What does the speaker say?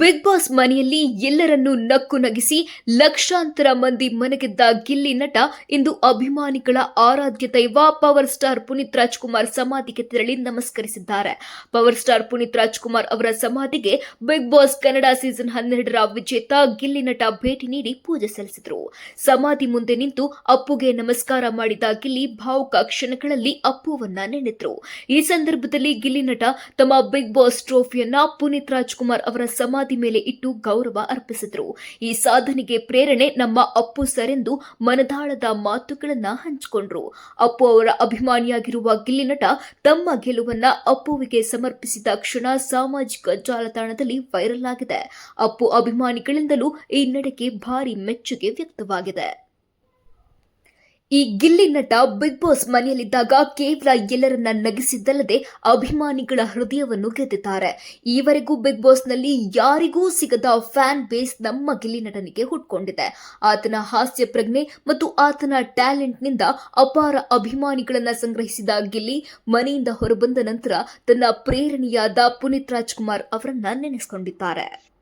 Big boss ಮನೆಯಲ್ಲಿ ಎಲ್ಲರನ್ನೂ ನಕ್ಕು ನಗಿಸಿ ಲಕ್ಷಾಂತರ ಮಂದಿ ಮನಗೆದ್ದ ಗಿಲ್ಲಿ ನಟ ಇಂದು ಅಭಿಮಾನಿಗಳ ಆರಾಧ್ಯ ದೈವ ಪವರ್ ಸ್ಟಾರ್ ಪುನೀತ್ ರಾಜ್ಕುಮಾರ್ ಸಮಾಧಿಗೆ ತೆರಳಿ ನಮಸ್ಕರಿಸಿದ್ದಾರೆ. ಪವರ್ ಸ್ಟಾರ್ ಪುನೀತ್ ರಾಜ್ಕುಮಾರ್ ಅವರ ಸಮಾಧಿಗೆ ಬಿಗ್ ಬಾಸ್ ಕನ್ನಡ ಸೀಸನ್ ಹನ್ನೆರಡರ ವಿಜೇತ ಗಿಲ್ಲಿ ನಟ ಭೇಟಿ ನೀಡಿ ಪೂಜೆ ಸಲ್ಲಿಸಿದರು. ಸಮಾಧಿ ಮುಂದೆ ನಿಂತು ಅಪ್ಪುಗೆ ನಮಸ್ಕಾರ ಮಾಡಿದ ಗಿಲ್ಲಿ ಭಾವುಕ ಕ್ಷಣಗಳಲ್ಲಿ ಅಪ್ಪುವನ್ನ ನೆನೆದ್ರು. ಈ ಸಂದರ್ಭದಲ್ಲಿ ಗಿಲ್ಲಿ ನಟ ತಮ್ಮ ಬಿಗ್ ಬಾಸ್ ಟ್ರೋಫಿಯನ್ನ ಪುನೀತ್ ರಾಜ್ಕುಮಾರ್ ಅವರ ಸಮಾಧಿ ಮೇಲೆ ಇಟ್ಟು ಗೌರವ ಅರ್ಪಿಸಿದ್ರು. ಈ ಸಾಧನೆಗೆ ಪ್ರೇರಣೆ ನಮ್ಮ ಅಪ್ಪು ಸರ್ ಎಂದು ಮನದಾಳದ ಮಾತುಗಳನ್ನ ಹಂಚಿಕೊಂಡ್ರು. ಅಪ್ಪು ಅವರ ಅಭಿಮಾನಿಯಾಗಿರುವ ಗಿಲ್ಲಿ ನಟ ತಮ್ಮ ಗೆಲುವನ್ನ ಅಪ್ಪುವಿಗೆ ಸಮರ್ಪಿಸಿದ ಕ್ಷಣ ಸಾಮಾಜಿಕ ಜಾಲತಾಣದಲ್ಲಿ ವೈರಲ್ ಆಗಿದೆ. ಅಪ್ಪು ಅಭಿಮಾನಿಗಳಿಂದಲೂ ಈ ನಡೆಗೆ ಭಾರಿ ಮೆಚ್ಚುಗೆ ವ್ಯಕ್ತವಾಗಿದೆ. ಈ ಗಿಲ್ಲಿ ನಟ ಬಿಗ್ ಬಾಸ್ ಮನೆಯಲ್ಲಿದ್ದಾಗ ಕೇವಲ ಎಲ್ಲರನ್ನ ನಗಿಸಿದ್ದಲ್ಲದೆ ಅಭಿಮಾನಿಗಳ ಹೃದಯವನ್ನು ಗೆದ್ದಿದ್ದಾರೆ. ಈವರೆಗೂ ಬಿಗ್ ಬಾಸ್ನಲ್ಲಿ ಯಾರಿಗೂ ಸಿಗದ ಫ್ಯಾನ್ ಬೇಸ್ ನಮ್ಮ ಗಿಲ್ಲಿ ನಟನಿಗೆ ಹುಟ್ಕೊಂಡಿದೆ. ಆತನ ಹಾಸ್ಯ ಪ್ರಜ್ಞೆ ಮತ್ತು ಆತನ ಟ್ಯಾಲೆಂಟ್ನಿಂದ ಅಪಾರ ಅಭಿಮಾನಿಗಳನ್ನ ಸಂಗ್ರಹಿಸಿದ ಗಿಲ್ಲಿ ಮನೆಯಿಂದ ಹೊರಬಂದ ನಂತರ ತನ್ನ ಪ್ರೇರಣೆಯಾದ ಪುನೀತ್ ರಾಜ್ಕುಮಾರ್ ಅವರನ್ನ ನೆನೆಸಿಕೊಂಡಿದ್ದಾರೆ.